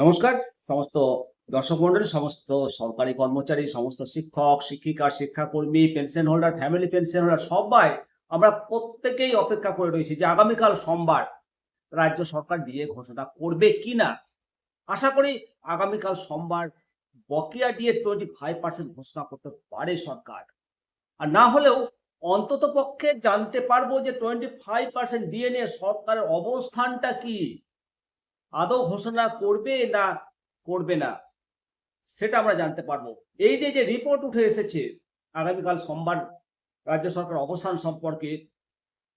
নমস্কার। সমস্ত দর্শক মন্ডলী, সমস্ত সরকারি কর্মচারী, সমস্ত শিক্ষক, শিক্ষিকা, শিক্ষাকর্মী pension holder family pension holder সবাই আমরা প্রত্যেকেই অপেক্ষা করে রয়েছি যে আগামীকাল সোমবার রাজ্য সরকার দিয়ে ঘোষণা করবে কি না আশা করি আগামীকাল সোমবার বকেয়া দিয়ে টোয়েন্টি ফাইভ পার্সেন্ট ঘোষণা করতে পারে সরকার। আর না হলেও অন্তত পক্ষে জানতে পারব যে টোয়েন্টি ফাইভ পার্সেন্ট দিয়ে নিয়ে সরকারের অবস্থানটা কি। আদৌ ঘোষণা করবে না করবে না, সেটা আমরা জানতে পারব। এই যে যে রিপোর্ট উঠে এসেছে, আগামীকাল সোমবার রাজ্য সরকার অবস্থান সম্পর্কে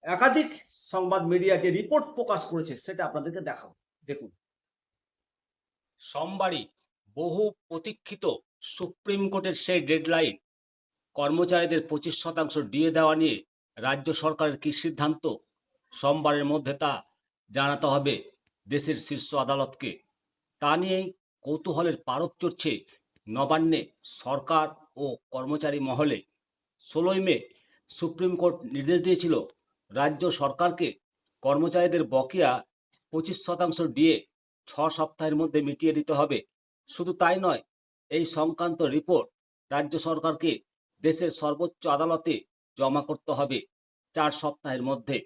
একাধিক সংবাদ মিডিয়া যে রিপোর্ট প্রকাশ করেছে, সেটা আপনাদেরকে দেখাবো। দেখুন। সোমবারই বহু প্রতীক্ষিত সুপ্রিম কোর্টের সেই ডেডলাইন কর্মচারীদের পঁচিশ শতাংশ ডিএ দেওয়া নিয়ে রাজ্য সরকারের কি সিদ্ধান্ত? সোমবারের মধ্যে তা জানাতে হবে। দেশের শীর্ষ আদালতকে। তা নিয়েই কৌতূহলের পারদ চড়ছে নবান্নে সরকার ও কর্মচারী মহলে। ষোলোই মে সুপ্রিম কোর্ট নির্দেশ দিয়েছিল রাজ্য সরকারকে কর্মচারীদের বকেয়া পঁচিশ শতাংশ ডিএ ছ সপ্তাহের মধ্যে মিটিয়ে দিতে হবে। শুধু তাই নয়, এই সংক্রান্ত রিপোর্ট রাজ্য সরকারকে দেশের সর্বোচ্চ আদালতে জমা করতে হবে চার সপ্তাহের মধ্যে।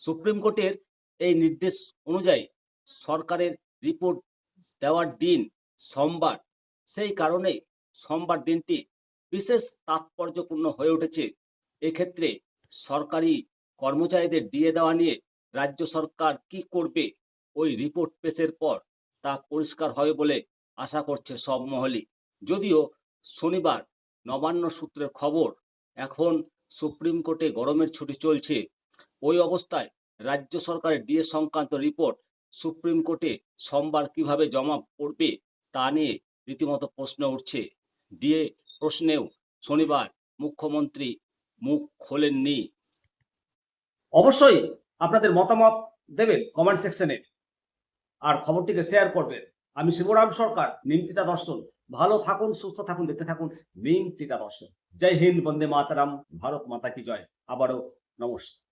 সুপ্রিম কোর্টের এই নির্দেশ অনুযায়ী সরকারের রিপোর্ট দেওয়ার দিন সোমবার। সেই কারণে সোমবার দিনটি বিশেষ তাৎপর্যপূর্ণ হয়ে উঠেছে। এক্ষেত্রে সরকারি কর্মচারীদের দিয়ে দেওয়া নিয়ে রাজ্য সরকার কি করবে ওই রিপোর্ট পেশের পর তা পরিষ্কার হবে বলে আশা করছে সব মহলই। যদিও শনিবার নবান্ন সূত্রের খবর, এখন সুপ্রিম কোর্টে গরমের ছুটি চলছে। ওই অবস্থায় রাজ্য সরকারের ডিএ সংক্রান্ত রিপোর্ট সুপ্রিম কোর্টে সোমবার কীভাবে জমা পড়বে তা নিয়ে রীতিমতো প্রশ্ন উঠছে। দিয়ে প্রশ্নেও শনিবার মুখ্যমন্ত্রী মুখ খোলেননি। অবশ্যই আপনাদের মতামত দেবেন কমেন্ট সেকশনে আর খবরটিকে শেয়ার করবেন। আমি শিবরাম সরকার নিমতিতা দর্শন। ভালো থাকুন, সুস্থ থাকুন, দেখতে থাকুন। নিমতিতা দর্শন। জয় হিন্দ, বন্দে মাতারাম। ভারত মাতা কি জয়। আবারও নমস্কার।